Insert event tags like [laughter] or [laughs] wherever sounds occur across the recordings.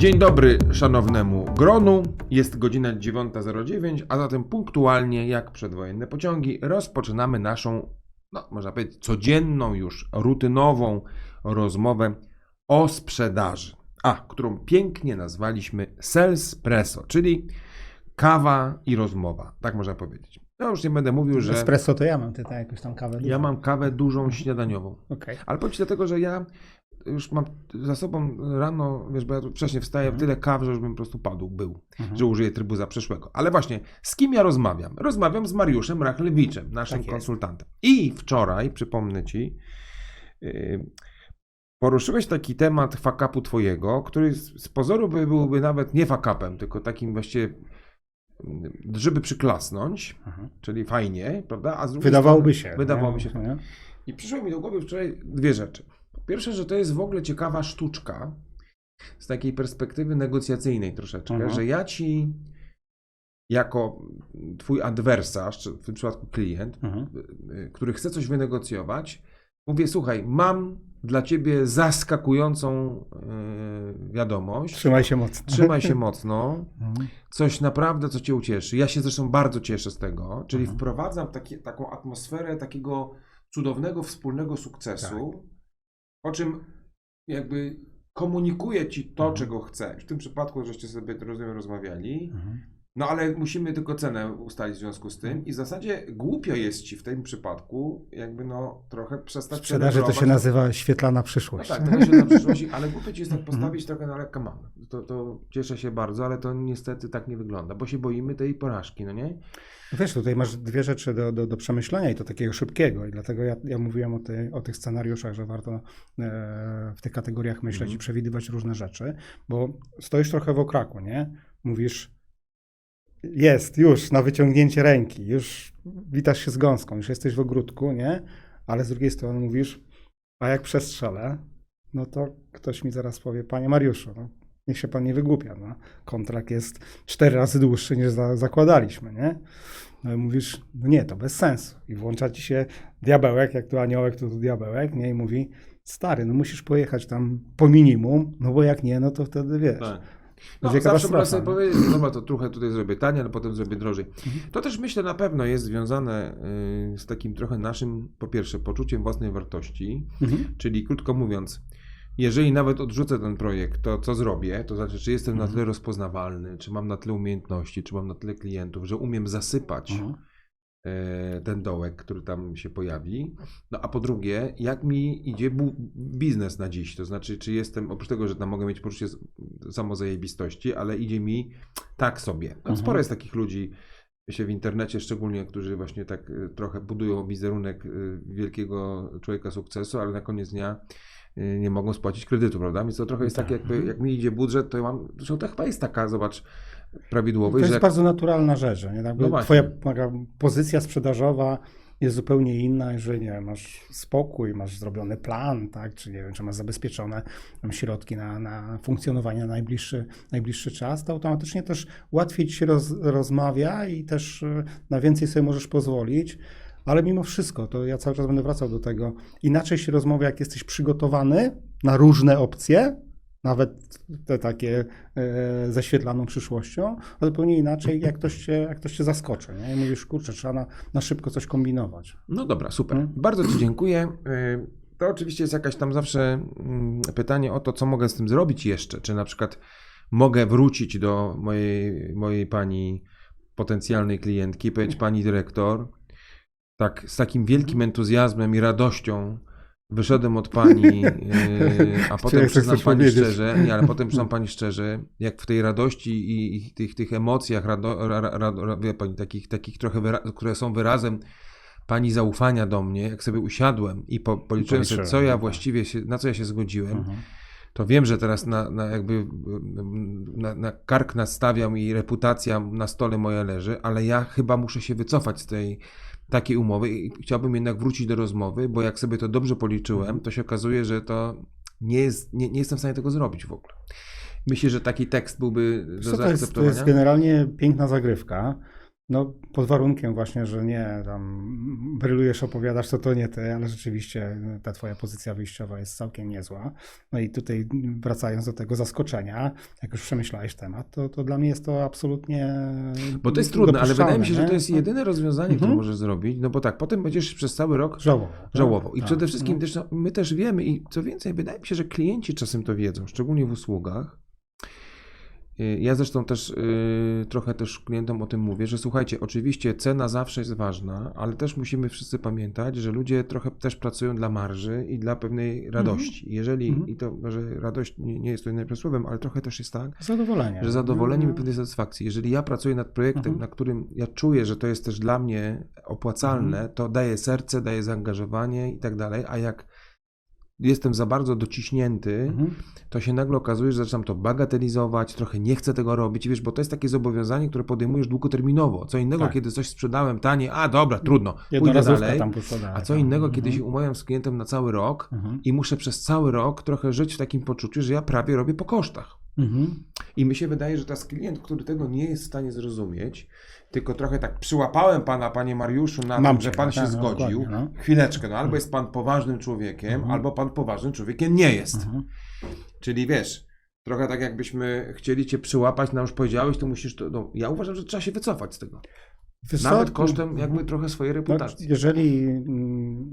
Dzień dobry szanownemu gronu. Jest godzina 9.09, a zatem punktualnie jak przedwojenne pociągi rozpoczynamy naszą, no można powiedzieć, codzienną już, rutynową rozmowę o sprzedaży. A, którą pięknie nazwaliśmy Salespresso, czyli kawa i rozmowa, tak można powiedzieć. Ja już nie będę mówił, że Espresso to ja mam, ty tak jakąś tam kawę. ja mam kawę dużą śniadaniową. Okej. Ale powiem ci dlatego, że ja już mam za sobą rano, wiesz, bo ja tu wcześniej wstaję, tyle kaw, że już bym po prostu padł, był, Mhm. że użyję trybu zaprzeszłego. Ale właśnie, z kim ja rozmawiam? Rozmawiam z Mariuszem Rachlewiczem, naszym Tak konsultantem. I wczoraj, przypomnę ci, yy, poruszyłeś taki temat fakapu twojego, który z z pozoru by, byłby nawet nie fakapem, tylko takim właściwie, yy, żeby przyklasnąć, Mhm. czyli fajnie, prawda? A z Wydawałoby strony- się. Wydawałoby nie? się fajnie. Nie? I przyszło mi do głowy wczoraj dwie rzeczy. Po pierwsze, że to jest w ogóle ciekawa sztuczka z takiej perspektywy negocjacyjnej troszeczkę, Mhm. że ja ci jako twój adwersarz, czy w tym przypadku klient, Mhm. y, y, który chce coś wynegocjować, mówię, słuchaj, mam dla ciebie zaskakującą y, wiadomość. Trzymaj się mocno. Trzymaj się mocno. [laughs] Mhm. Coś naprawdę, co cię ucieszy. Ja się zresztą bardzo cieszę z tego, czyli Mhm. wprowadzam takie, taką atmosferę takiego cudownego wspólnego sukcesu, Tak. Po czym jakby komunikuję ci to, Mhm. czego chcesz. W tym przypadku, żeście sobie rozumiem rozmawiali, Mhm. No ale musimy tylko cenę ustalić w związku z tym i w zasadzie głupio jest ci w tym przypadku jakby no trochę przestać W sprzedaży to się nazywa świetlana no przyszłość. tak, to się na [laughs] przyszłość, ale głupio ci jest tak Mhm. postawić trochę na lekka mam. To, to cieszę się bardzo, ale to niestety tak nie wygląda, bo się boimy tej porażki, no nie? Wiesz, tutaj masz dwie rzeczy do, do, do przemyślenia i to takiego szybkiego i dlatego ja, ja mówiłem o, ty, o tych scenariuszach, że warto e, w tych kategoriach myśleć Mhm. i przewidywać różne rzeczy, bo stoisz trochę w okraku, nie? Mówisz, jest, już, na wyciągnięcie ręki, już witasz się z gąską, już jesteś w ogródku, nie? Ale z drugiej strony mówisz, a jak przestrzelę, no to ktoś mi zaraz powie, panie Mariuszu, no, niech się pan nie wygłupia, no. kontrakt jest cztery razy dłuższy niż za, zakładaliśmy, nie? No i mówisz, no nie, to bez sensu. I włącza ci się diabełek, jak tu aniołek, to tu diabełek, nie? I mówi, stary, no musisz pojechać tam po minimum, no bo jak nie, no to wtedy wiesz. No, Będzie zawsze można sobie powiedzieć, dobra, to trochę tutaj zrobię taniej, ale potem zrobię drożej. Mhm. To też myślę na pewno jest związane y, z takim trochę naszym, po pierwsze, poczuciem własnej wartości, Mhm. czyli krótko mówiąc, jeżeli nawet odrzucę ten projekt, to co zrobię? To znaczy, czy jestem na Mhm. tyle rozpoznawalny, czy mam na tyle umiejętności, czy mam na tyle klientów, że umiem zasypać Mhm. Ten dołek, który tam się pojawi. No a po drugie, jak mi idzie biznes na dziś? To znaczy, czy jestem, oprócz tego, że tam mogę mieć poczucie samozajebistości, ale idzie mi tak sobie. No, Mhm. sporo jest takich ludzi się w internecie, szczególnie, którzy właśnie tak e, trochę budują wizerunek e, wielkiego człowieka sukcesu, ale na koniec dnia e, nie mogą spłacić kredytu, prawda? Więc to trochę jest tak, Tak. jakby, jak mi idzie budżet, to ja mam, zresztą to chyba jest taka, zobacz, To prawidłowość, jest że jak bardzo naturalna rzecz, że nie? Jakby No twoja pozycja sprzedażowa jest zupełnie inna, jeżeli nie masz spokój, masz zrobiony plan, tak? czy nie wiem, czy masz zabezpieczone środki na, na funkcjonowanie na najbliższy, najbliższy czas, to automatycznie też łatwiej ci się roz, rozmawia i też y, na więcej sobie możesz pozwolić. Ale mimo wszystko, to ja cały czas będę wracał do tego. Inaczej się rozmawia, jak jesteś przygotowany na różne opcje, nawet te takie e, ze świetlaną przyszłością, a zupełnie inaczej, jak ktoś cię, jak ktoś cię zaskoczy. Nie? I mówisz, kurczę, trzeba na, na szybko coś kombinować. No dobra, super. Mm. Bardzo Ci dziękuję. Y, To oczywiście jest jakaś tam zawsze mm, pytanie o to, co mogę z tym zrobić jeszcze. Czy na przykład mogę wrócić do mojej, mojej pani potencjalnej klientki powiedzieć, pani dyrektor, tak z takim wielkim entuzjazmem i radością wyszedłem od pani, yy, [laughs] a potem przyznam pani powiedzieć. szczerze, nie, ale potem przyznam pani szczerze, jak w tej radości i, i tych, tych emocjach, rado, ra, ra, ra, wie pani, takich, takich trochę, wyra, które są wyrazem pani zaufania do mnie, jak sobie usiadłem i po, policzyłem sobie, co ja Policzyłem, właściwie się, na co ja się zgodziłem, Mhm. to wiem, że teraz na, na jakby na, na kark nastawiam i reputacja na stole moja leży, ale ja chyba muszę się wycofać z tej takiej umowy i chciałbym jednak wrócić do rozmowy, bo jak sobie to dobrze policzyłem, to się okazuje, że to nie, jest, nie, nie jestem w stanie tego zrobić w ogóle. Myślę, że taki tekst byłby do Co to, jest, to zaakceptowania. jest generalnie piękna zagrywka. No, pod warunkiem właśnie, że nie tam brylujesz, opowiadasz, to to nie ty, ale rzeczywiście ta twoja pozycja wyjściowa jest całkiem niezła. No i tutaj wracając do tego zaskoczenia, jak już przemyślałeś temat, to, to dla mnie jest to absolutnie Bo to jest trudne, ale wydaje mi się, że to jest nie? jedyne rozwiązanie, które Mhm. możesz zrobić, no bo tak, potem będziesz przez cały rok Żałował. tak? żałował. I Tak. przede wszystkim też, no, my też wiemy i co więcej, wydaje mi się, że klienci czasem to wiedzą, szczególnie w usługach. Y, Ja zresztą też y, trochę też klientom o tym mówię, że słuchajcie, oczywiście cena zawsze jest ważna, ale też musimy wszyscy pamiętać, że ludzie trochę też pracują dla marży i dla pewnej radości. Jeżeli, Mhm. i to może radość nie, nie jest to najlepszym słowem, ale trochę też jest tak, Zadowolenie. że zadowoleniem i Mhm. pewnej satysfakcji. Jeżeli ja pracuję nad projektem, Mhm. na którym ja czuję, że to jest też dla mnie opłacalne, Mhm. to daję serce, daję zaangażowanie i tak dalej, a jak jestem za bardzo dociśnięty, Mhm. to się nagle okazuje, że zaczynam to bagatelizować, trochę nie chcę tego robić, wiesz, bo to jest takie zobowiązanie, które podejmujesz długoterminowo. Co innego, Tak. kiedy coś sprzedałem taniej, a dobra, trudno, pójdę dalej. dalej, A co tak. innego, Mhm. kiedy się umawiam z klientem na cały rok Mhm. i muszę przez cały rok trochę żyć w takim poczuciu, że ja prawie robię po kosztach. Mhm. I mi się wydaje, że teraz klient, który tego nie jest w stanie zrozumieć, tylko trochę tak przyłapałem pana, panie Mariuszu, na Mam to, że pan się tak, no, zgodził. no. Chwileczkę, no albo jest pan poważnym człowiekiem, Mhm. albo pan poważnym człowiekiem nie jest. Mhm. Czyli wiesz, trochę tak jakbyśmy chcieli cię przyłapać, nam już powiedziałeś, to musisz to. No, ja uważam, że trzeba się wycofać z tego. Co? Nawet kosztem Mhm. jakby trochę swojej No, reputacji. jeżeli. mm,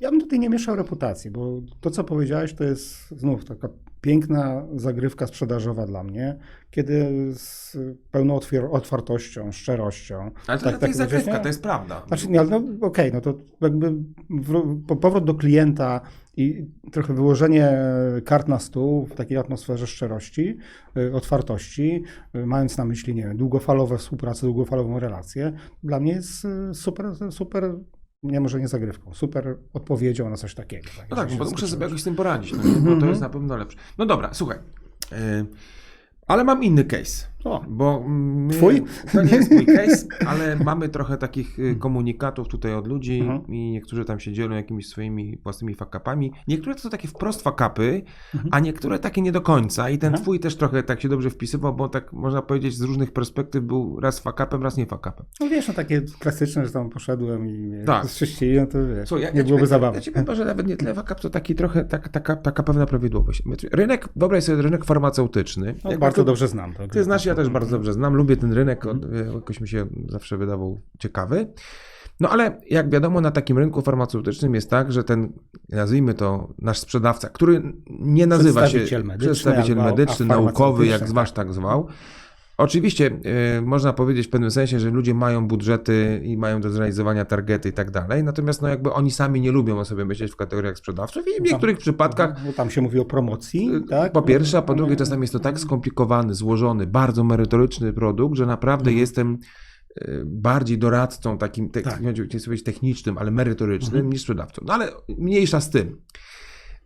Ja bym tutaj nie mieszał reputacji, bo to, co powiedziałeś, to jest znów taka piękna zagrywka sprzedażowa dla mnie, kiedy z pełną otwier- otwartością, szczerością. Ale to, tak- to tak jest powiedziałeś, zagrywka, to jest prawda. Znaczy, nie, ale no okej, no to jakby wró- po- powrót do klienta i trochę wyłożenie kart na stół w takiej atmosferze szczerości, y, otwartości, y, mając na myśli, nie wiem, długofalowe współpracę, długofalową relację, dla mnie jest y, super, super, nie może nie zagrywką, super odpowiedzią na coś takiego. No tak, bo muszę sobie jakoś z tym poradzić, no, bo to Mhm. jest na pewno lepsze. No dobra, słuchaj. Yy, ale mam inny case. O, Bo my, Twój? To nie jest mój [laughs] case, ale mamy trochę takich y, komunikatów tutaj od ludzi Mhm. i niektórzy tam się dzielą jakimiś swoimi własnymi fakapami. Niektóre to są takie wprost fakapy, Mhm. a niektóre takie nie do końca. I ten Mhm. twój też trochę tak się dobrze wpisywał, bo tak można powiedzieć z różnych perspektyw był raz fakapem, raz nie fakapem. no wiesz, no takie klasyczne, że tam poszedłem i Tak. zczyścili, no to wiesz, Co, ja, nie ja byłoby zabawy. Ja ci powiem, [laughs] że nawet nie tyle fakap, to taki trochę tak, taka, taka pewna prawidłowość. Rynek, wyobraź sobie rynek farmaceutyczny. No, bardzo to- dobrze znam. To, Ty znasz, ja też bardzo dobrze znam, lubię ten rynek, Mhm. od- jakoś mi się zawsze wydawał ciekawy. No ale jak wiadomo, na takim rynku farmaceutycznym jest tak, że ten, nazwijmy to, nasz sprzedawca, który nie nazywa się Przedstawiciel medyczny przedstawiciel medyczny, naukowy, jak zwasz, tak zwał. Oczywiście y, można powiedzieć w pewnym sensie, że ludzie mają budżety i mają do zrealizowania targety i tak dalej, natomiast no jakby oni sami nie lubią o sobie myśleć w kategoriach sprzedawców i w niektórych przypadkach Bo tam się mówi o promocji, tak? po pierwsze, a po drugie, czasami jest to tak skomplikowany, złożony, bardzo merytoryczny produkt, że naprawdę Mhm. jestem e, bardziej doradcą takim, te, Tak. nie chcę powiedzieć technicznym, ale merytorycznym Mhm. niż sprzedawcą. No ale mniejsza z tym.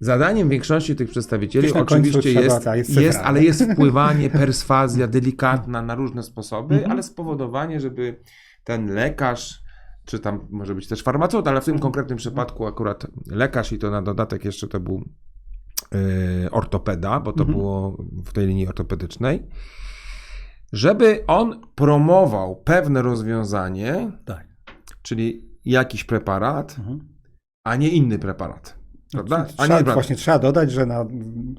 Zadaniem większości tych przedstawicieli oczywiście jest, jest jest, ale jest wpływanie, [laughs] perswazja delikatna na różne sposoby, Mhm. ale spowodowanie, żeby ten lekarz, czy tam może być też farmaceuta, ale w tym Mhm. konkretnym przypadku akurat lekarz i to na dodatek jeszcze to był e, ortopeda, bo to Mhm. było w tej linii ortopedycznej, żeby on promował pewne rozwiązanie, Tak. czyli jakiś preparat, Mhm. a nie inny preparat. Prawda? A Trzeba, nie właśnie trzeba dodać, że na,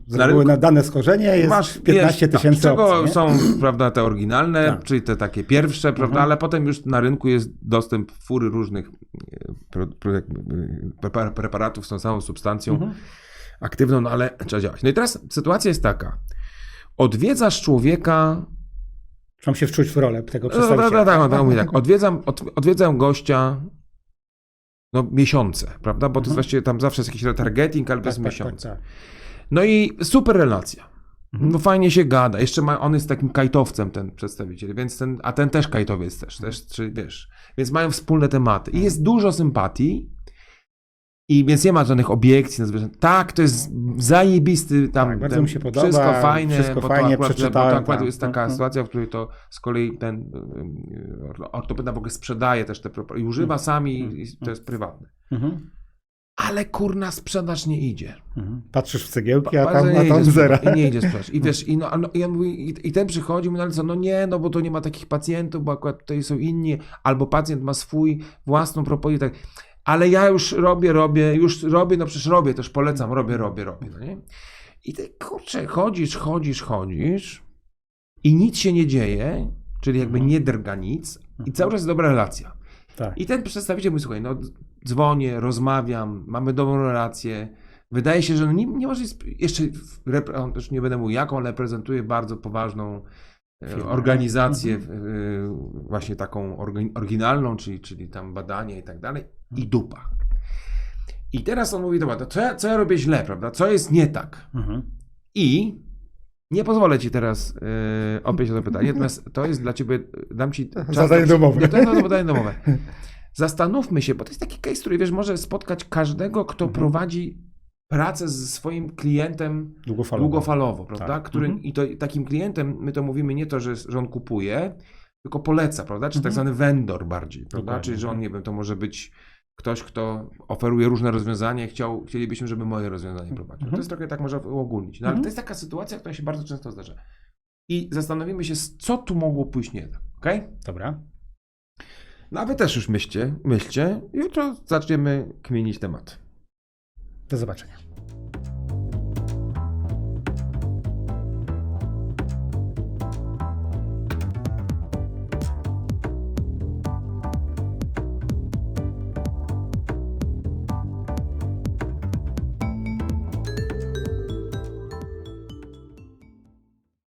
Na rynku- na dane schorzenie jest Masz 15 wiesz, tysięcy tak, czego opcji. są prawda, te oryginalne, Tak. czyli te takie pierwsze, prawda, Mhm. ale potem już na rynku jest dostęp fury różnych e, preparatów z tą samą substancją Mhm. aktywną, no ale trzeba działać. No i teraz sytuacja jest taka. Odwiedzasz człowieka Trzeba się wczuć w rolę tego No, no, no, przedstawiciela. tak, no, tak, mówię tak. Odwiedzam, od, odwiedzam gościa no, miesiące, prawda? Bo to jest Mhm. właściwie tam zawsze jest jakiś retargeting, ale to jest tak, tak, miesiące. tak, tak. No i super relacja. Mhm. No fajnie się gada. Jeszcze ma, on jest takim kajtowcem, ten przedstawiciel, więc ten, a ten też kajtowiec też, też, czy wiesz. Więc mają wspólne tematy. I jest dużo sympatii. I więc nie ma żadnych obiekcji na zwierzę. Tak, to jest zajebisty tam. Tak, bardzo ten, mi się podoba, Wszystko fajne, wszystko bo to fajnie, akurat, bo to akurat tak. jest taka Mhm. sytuacja, w której to z kolei ten y, ortopeda w ogóle sprzedaje też te i używa Mhm. sami i to jest prywatne. Mhm. ale kurna sprzedaż nie idzie. Mhm. Patrzysz w cegiełki, a tam, nie a tam idzie zera. I nie idzie sprzedaż. I [laughs] wiesz, i, no, no, i on mówi, i, i ten przychodzi, mówi, no ale co, no nie, no bo to nie ma takich pacjentów, bo akurat tutaj są inni, albo pacjent ma swój własną propozycję, tak. Ale ja już robię, robię, już robię, no przecież robię, też polecam, robię, robię, robię, no nie? I ty, kurczę, chodzisz, chodzisz, chodzisz i nic się nie dzieje, czyli jakby nie drga nic i cały czas jest dobra relacja. Tak. I ten przedstawiciel mówi, słuchaj, no dzwonię, rozmawiam, mamy dobrą relację. Wydaje się, że no nie, nie może jeszcze, on też nie będę mówił jaką, ale reprezentuje bardzo poważną e, organizację, Mhm. e, właśnie taką oryginalną, czyli, czyli tam badania i tak dalej, i dupa. I teraz on mówi, dobra, to co ja, co ja robię źle, prawda? Co jest nie tak? Mhm. I nie pozwolę ci teraz yy, o to pytanie, natomiast to jest dla ciebie, dam ci czas Zadanie na- domowe. Nie, to jest zadanie domowe. Zastanówmy się, bo to jest taki case, który wiesz, może spotkać każdego, kto Mhm. prowadzi pracę ze swoim klientem Długofalowo. długofalowo, prawda? Tak. Który, Mhm. I to takim klientem my to mówimy nie to, że, że on kupuje, tylko poleca, prawda? Czy tak Mhm. zwany vendor bardziej, prawda? Dokładnie, Czyli że on, tak. nie wiem, to może być ktoś, kto oferuje różne rozwiązania chciał, chcielibyśmy, żeby moje rozwiązanie. Mhm. To jest trochę tak można uogólnić. No ale Mhm. to jest taka sytuacja, która się bardzo często zdarza. I zastanowimy się, co tu mogło pójść nie tak, okej? Dobra. No a wy też już myślcie, myślcie. Jutro zaczniemy kminić temat. Do zobaczenia.